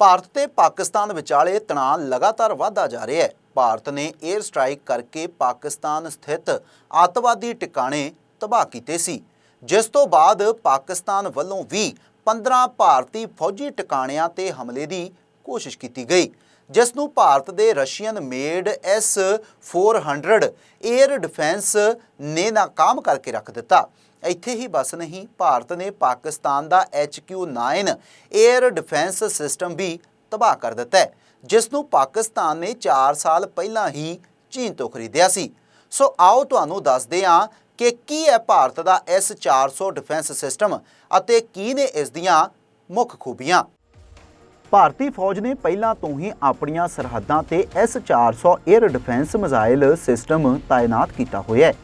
ਭਾਰਤ ਤੇ ਪਾਕਿਸਤਾਨ ਵਿਚਾਲੇ ਤਣਾਅ ਲਗਾਤਾਰ ਵਧਦਾ ਜਾ ਰਿਹਾ ਹੈ। ਭਾਰਤ ਨੇ 에ਅਰ ਸਟ੍ਰਾਈਕ ਕਰਕੇ ਪਾਕਿਸਤਾਨ ਸਥਿਤ ਅੱਤਵਾਦੀ ਟਿਕਾਣੇ ਤਬਾਹ ਕੀਤੇ ਸੀ। ਜਿਸ ਤੋਂ ਬਾਅਦ ਪਾਕਿਸਤਾਨ ਵੱਲੋਂ ਵੀ 15 ਭਾਰਤੀ ਫੌਜੀ ਟਿਕਾਣਿਆਂ ਤੇ ਹਮਲੇ ਦੀ ਕੋਸ਼ਿਸ਼ ਕੀਤੀ ਗਈ। ਜਿਸ ਨੂੰ ਭਾਰਤ ਦੇ Russian made S 400 air defence ਨੇ ਨਾਕਾਮ ਕਰਕੇ ਰੱਖ ਦਿੱਤਾ। ਇੱਥੇ ਹੀ ਬਸ ਨਹੀਂ, ਭਾਰਤ ਨੇ ਪਾਕਿਸਤਾਨ ਦਾ HQ9 에ਅਰ ਡਿਫੈਂਸ ਸਿਸਟਮ ਵੀ ਤਬਾਹ ਕਰ ਦਿੱਤਾ ਹੈ ਜਿਸ ਨੂੰ ਪਾਕਿਸਤਾਨ ਨੇ 4 ਸਾਲ ਪਹਿਲਾਂ ਹੀ ਚੀਨ ਤੋਂ ਖਰੀਦਿਆ ਸੀ। ਸੋ ਆਓ ਤੁਹਾਨੂੰ ਦੱਸਦੇ ਹਾਂ ਕਿ ਕੀ ਹੈ ਭਾਰਤ ਦਾ S400 ਡਿਫੈਂਸ ਸਿਸਟਮ ਅਤੇ ਕੀ ਨੇ ਇਸ ਦੀਆਂ ਮੁੱਖ ਖੂਬੀਆਂ। ਭਾਰਤੀ ਫੌਜ ਨੇ ਪਹਿਲਾਂ ਤੋਂ ਹੀ ਆਪਣੀਆਂ ਸਰਹੱਦਾਂ ਤੇ S400 air defence missile system ਤਾਇਨਾਤ ਕੀਤਾ ਹੋਇਆ ਹੈ।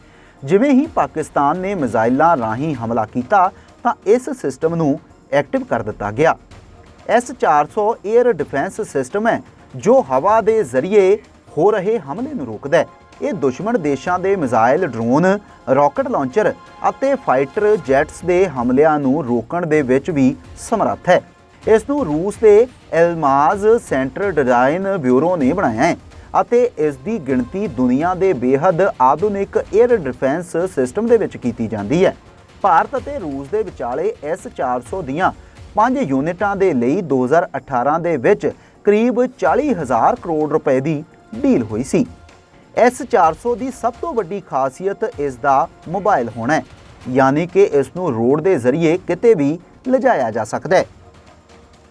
ਜਿਵੇਂ ਹੀ ਪਾਕਿਸਤਾਨ ਨੇ ਮਿਜ਼ਾਈਲਾਂ ਰਾਹੀਂ ਹਮਲਾ ਕੀਤਾ ਤਾਂ ਇਸ ਸਿਸਟਮ ਨੂੰ ਐਕਟਿਵ ਕਰ ਦਿੱਤਾ ਗਿਆ। S400 에ਅਰ ਡਿਫੈਂਸ ਸਿਸਟਮ ਹੈ, ਜੋ ਹਵਾ ਦੇ ਜ਼ਰੀਏ ਹੋ ਰਹੇ ਹਮਲੇ ਨੂੰ ਰੋਕਦਾ ਹੈ। ਇਹ ਦੁਸ਼ਮਣ ਦੇਸ਼ਾਂ ਦੇ ਮਿਜ਼ਾਈਲ ਡਰੋਨ, ਰਾਕਟ ਲਾਂਚਰ ਅਤੇ ਫਾਈਟਰ ਜੈਟਸ ਦੇ ਹਮਲਿਆਂ ਨੂੰ ਰੋਕਣ ਦੇ ਵਿੱਚ ਵੀ ਸਮਰੱਥ ਹੈ। ਇਸ ਨੂੰ ਰੂਸ ਦੇ ਐਲਮਾਜ਼ ਸੈਂਟਰ ਡਿਜ਼ਾਈਨ ਬਿਊਰੋ ਨੇ ਬਣਾਇਆ ਹੈ। ਅਤੇ ਇਸ ਦੀ ਗਿਣਤੀ ਦੁਨੀਆ ਦੇ ਬੇਹੱਦ ਆਧੁਨਿਕ 에ਅਰ ਡਿਫੈਂਸ ਸਿਸਟਮ ਦੇ ਵਿੱਚ ਕੀਤੀ ਜਾਂਦੀ ਹੈ। ਭਾਰਤ ਅਤੇ ਰੂਸ ਦੇ ਵਿਚਾਲੇ S400 ਦੀਆਂ 5 ਯੂਨਿਟਾਂ ਦੇ ਲਈ 2018 ਦੇ ਵਿੱਚ ਕਰੀਬ 40000 ਕਰੋੜ ਰੁਪਏ ਦੀ ਡੀਲ ਹੋਈ ਸੀ। S400 ਦੀ ਸਭ ਤੋਂ ਵੱਡੀ ਖਾਸੀਅਤ ਇਸ ਦਾ ਮੋਬਾਈਲ ਹੋਣਾ ਹੈ, ਯਾਨੀ ਕਿ ਇਸ ਨੂੰ ਰੋਡ ਦੇ ਜ਼ਰੀਏ ਕਿਤੇ ਵੀ ਲਿਜਾਇਆ ਜਾ ਸਕਦਾ ਹੈ।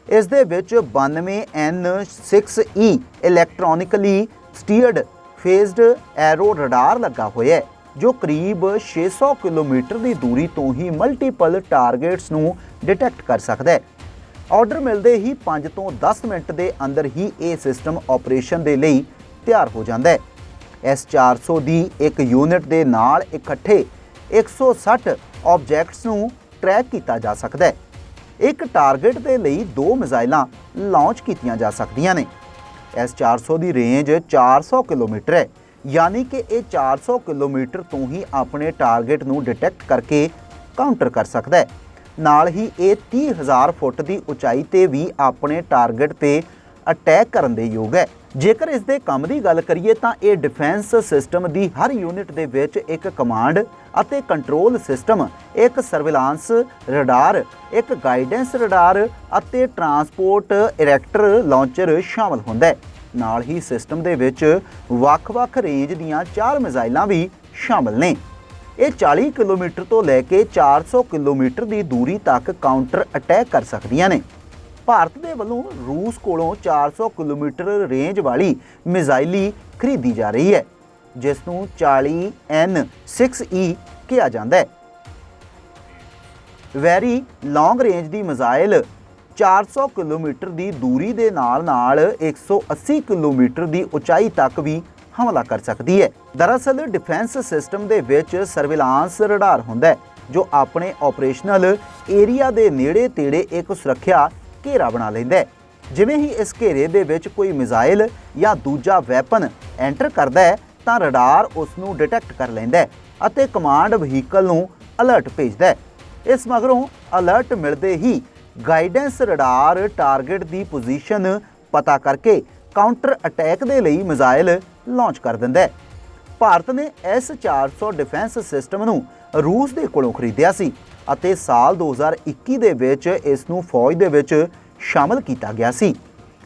ਇਸ ਦੇ ਵਿੱਚ 92N6E electronically steered phased array radar ਲੱਗਾ ਹੋਇਆ ਹੈ, ਜੋ ਕਰੀਬ 600 ਕਿਲੋਮੀਟਰ ਦੀ ਦੂਰੀ ਤੋਂ ਹੀ ਮਲਟੀਪਲ ਟਾਰਗੇਟਸ ਨੂੰ ਡਿਟੈਕਟ ਕਰ ਸਕਦਾ ਹੈ। ਆਰਡਰ ਮਿਲਦੇ ਹੀ 5 ਤੋਂ 10 ਮਿੰਟ ਦੇ ਅੰਦਰ ਹੀ ਇਹ ਸਿਸਟਮ ਆਪਰੇਸ਼ਨ ਦੇ ਲਈ ਤਿਆਰ ਹੋ ਜਾਂਦਾ ਹੈ। S400 ਦੀ ਇੱਕ ਯੂਨਿਟ ਦੇ ਨਾਲ ਇਕੱਠੇ 160 ਆਬਜੈਕਟਸ ਨੂੰ ਟਰੈਕ ਕੀਤਾ ਜਾ ਸਕਦਾ ਹੈ। ਇੱਕ ਟਾਰਗੇਟ ਦੇ ਲਈ ਦੋ ਮਿਜ਼ਾਈਲਾਂ ਲਾਂਚ ਕੀਤੀਆਂ ਜਾ ਸਕਦੀਆਂ ਨੇ। S400 ਦੀ ਰੇਂਜ 400 ਕਿਲੋਮੀਟਰ ਹੈ, ਯਾਨੀ ਕਿ ਇਹ 400 ਕਿਲੋਮੀਟਰ ਤੋਂ ਹੀ ਆਪਣੇ ਟਾਰਗੇਟ ਨੂੰ ਡਿਟੈਕਟ ਕਰਕੇ ਕਾਊਂਟਰ ਕਰ ਸਕਦਾ ਹੈ। ਨਾਲ ਹੀ ਇਹ 30000 ਫੁੱਟ ਦੀ ਉਚਾਈ ਤੇ ਵੀ ਆਪਣੇ ਟਾਰਗੇਟ ਤੇ ਅਟੈਕ ਕਰਨ ਦੇ ਯੋਗ ਹੈ। ਜੇਕਰ ਇਸ ਦੇ ਕੰਮ ਦੀ ਗੱਲ ਕਰੀਏ ਤਾਂ ਇਹ ਡਿਫੈਂਸ ਸਿਸਟਮ ਦੀ ਹਰ ਯੂਨਿਟ ਦੇ ਵਿੱਚ ਇੱਕ ਕਮਾਂਡ ਅਤੇ ਕੰਟਰੋਲ ਸਿਸਟਮ, ਇੱਕ ਸਰਵੇਲਾਂਸ ਰਡਾਰ, ਇੱਕ ਗਾਈਡੈਂਸ ਰਡਾਰ ਅਤੇ ਟਰਾਂਸਪੋਰਟ ਇਰੈਕਟਰ ਲਾਂਚਰ ਸ਼ਾਮਲ ਹੁੰਦਾ ਹੈ। ਨਾਲ ਹੀ ਸਿਸਟਮ ਦੇ ਵਿੱਚ ਵੱਖ-ਵੱਖ ਰੇਂਜ ਦੀਆਂ ਚਾਰ ਮਿਜ਼ਾਈਲਾਂ ਵੀ ਸ਼ਾਮਲ ਨੇ। ਇਹ 40 ਕਿਲੋਮੀਟਰ ਤੋਂ ਲੈ ਕੇ 400 ਕਿਲੋਮੀਟਰ ਦੀ ਦੂਰੀ ਤੱਕ ਕਾਊਂਟਰ ਅਟੈਕ ਕਰ ਸਕਦੀਆਂ ਨੇ। ਭਾਰਤ ਦੇ ਵੱਲੋਂ ਰੂਸ ਕੋਲੋਂ 400 ਕਿਲੋਮੀਟਰ ਰੇਂਜ ਵਾਲੀ ਮਿਜ਼ਾਈਲੀ ਖਰੀਦੀ ਜਾ ਰਹੀ ਹੈ, ਜਿਸ ਨੂੰ 40N6E ਕਿਹਾ ਜਾਂਦਾ ਹੈ। ਵੈਰੀ ਲੌਂਗ ਰੇਂਜ ਦੀ ਮਿਜ਼ਾਈਲ 400 ਕਿਲੋਮੀਟਰ ਦੀ ਦੂਰੀ ਦੇ ਨਾਲ-ਨਾਲ 180 ਕਿਲੋਮੀਟਰ ਦੀ ਉਚਾਈ ਤੱਕ ਵੀ ਹਮਲਾ ਕਰ ਸਕਦੀ ਹੈ। ਦਰਅਸਲ, ਡਿਫੈਂਸ ਸਿਸਟਮ ਦੇ ਵਿੱਚ ਸਰਵੇਲਾਂਸ ਰਡਾਰ ਹੁੰਦਾ ਹੈ, ਜੋ ਆਪਣੇ ਆਪਰੇਸ਼ਨਲ ਏਰੀਆ ਦੇ ਨੇੜੇ-ਤੇੜੇ ਇੱਕ ਸੁਰੱਖਿਆ ਘੇਰਾ ਬਣਾ ਲੈਂਦਾ ਹੈ। ਜਿਵੇਂ ਹੀ ਇਸ ਘੇਰੇ ਦੇ ਵਿੱਚ ਕੋਈ ਮਿਜ਼ਾਈਲ ਜਾਂ ਦੂਜਾ ਵੈਪਨ ਐਂਟਰ ਕਰਦਾ ਹੈ, ਤਾਂ ਰਡਾਰ ਉਸ ਨੂੰ ਡਿਟੈਕਟ ਕਰ ਲੈਂਦਾ ਹੈ ਅਤੇ ਕਮਾਂਡ ਵਹੀਕਲ ਨੂੰ ਅਲਰਟ ਭੇਜਦਾ ਹੈ। ਇਸ ਮਗਰੋਂ ਅਲਰਟ ਮਿਲਦੇ ਹੀ ਗਾਈਡੈਂਸ ਰਡਾਰ ਟਾਰਗੇਟ ਦੀ ਪੋਜੀਸ਼ਨ ਪਤਾ ਕਰਕੇ ਕਾਊਂਟਰ ਅਟੈਕ ਦੇ ਲਈ ਮਿਜ਼ਾਈਲ ਲਾਂਚ ਕਰ ਦਿੰਦਾ ਹੈ। ਭਾਰਤ ਨੇ S400 ਡਿਫੈਂਸ ਸਿਸਟਮ ਨੂੰ ਰੂਸ ਦੇ ਕੋਲੋਂ ਖਰੀਦਿਆ ਸੀ ਅਤੇ ਸਾਲ 2021 ਦੇ ਵਿੱਚ ਇਸ ਨੂੰ ਫੌਜ ਦੇ ਵਿੱਚ ਸ਼ਾਮਲ ਕੀਤਾ ਗਿਆ ਸੀ।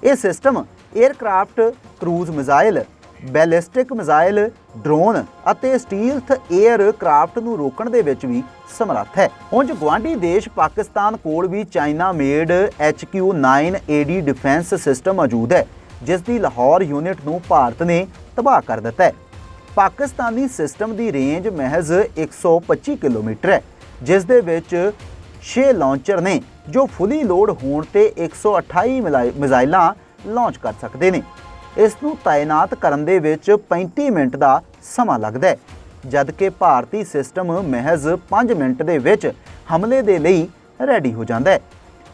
ਇਹ system aircraft cruise missile ballistic missile drone ਅਤੇ ਸਟੀਲਥ 에ਅਰਕ੍ਰਾਫਟ ਨੂੰ ਰੋਕਣ ਦੇ ਵਿੱਚ ਵੀ ਸਮਰੱਥ ਹੈ। ਉਂਝ ਗਵਾਂਢੀ ਦੇਸ਼ ਪਾਕਿਸਤਾਨ ਕੋਲ ਵੀ China made HQ9AD defence system ਮੌਜੂਦ ਹੈ, ਜਿਸ ਦੀ ਲਾਹੌਰ ਯੂਨਿਟ ਨੂੰ ਭਾਰਤ ਨੇ ਤਬਾਹ ਕਰ ਦਿੱਤਾ ਹੈ। ਪਾਕਿਸਤਾਨੀ ਸਿਸਟਮ ਦੀ ਰੇਂਜ ਮਹਿਜ਼ 125 ਕਿਲੋਮੀਟਰ ਹੈ, ਜਿਸ ਦੇ ਵਿੱਚ 6 ਲਾਂਚਰ ਨੇ ਜੋ ਫੁੱਲੀ ਲੋਡ ਹੋਣ ਤੇ 128 ਮਿਲਾਈ- ਮਿਜ਼ਾਈਲਾਂ ਲਾਂਚ ਕਰ ਸਕਦੇ ਨੇ। ਇਸ ਨੂੰ ਤਾਇਨਾਤ ਕਰਨ ਦੇ ਵਿੱਚ 35 ਮਿੰਟ ਦਾ ਸਮਾਂ ਲੱਗਦਾ ਹੈ, ਜਦਕਿ ਭਾਰਤੀ ਸਿਸਟਮ ਮਹਿਜ਼ 5 ਮਿੰਟ ਦੇ ਵਿੱਚ ਹਮਲੇ ਦੇ ਲਈ ਰੈਡੀ ਹੋ ਜਾਂਦਾ ਹੈ।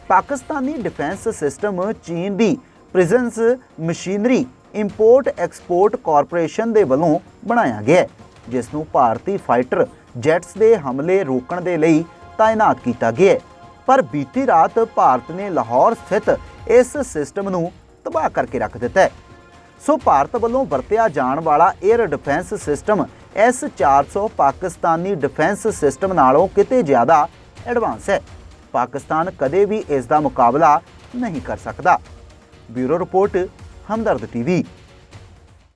ਪਾਕਿਸਤਾਨੀ ਡਿਫੈਂਸ ਸਿਸਟਮ ਚੀਨ ਦੀ precision machinery import export corporation ਦੇ ਵੱਲੋਂ ਬਣਾਇਆ ਗਿਆ ਜਿਸ ਨੂੰ ਭਾਰਤੀ ਫਾਈਟਰ ਜੈਟਸ ਦੇ ਹਮਲੇ ਰੋਕਣ ਦੇ ਲਈ ਤਾਇਨਾਤ ਕੀਤਾ ਗਿਆ ਪਰ ਬੀਤੀ ਰਾਤ ਭਾਰਤ ਨੇ ਲਾਹੌਰ ਸਥਿਤ ਇਸ ਸਿਸਟਮ ਨੂੰ ਤਬਾਹ ਕਰਕੇ ਰੱਖ ਦਿੱਤਾ ਸੋ ਭਾਰਤ ਵੱਲੋਂ ਵਰਤਿਆ ਜਾਣ ਵਾਲਾ air defence system S400 Pakistani defence system ਨਾਲੋਂ ਕਿਤੇ ਜ਼ਿਆਦਾ ਐਡਵਾਂਸ ਹੈ। ਪਾਕਿਸਤਾਨ ਕਦੇ ਵੀ ਇਸ ਦਾ ਮੁਕਾਬਲਾ ਨਹੀਂ ਕਰ ਸਕਦਾ। Bureau report Hamdard TV.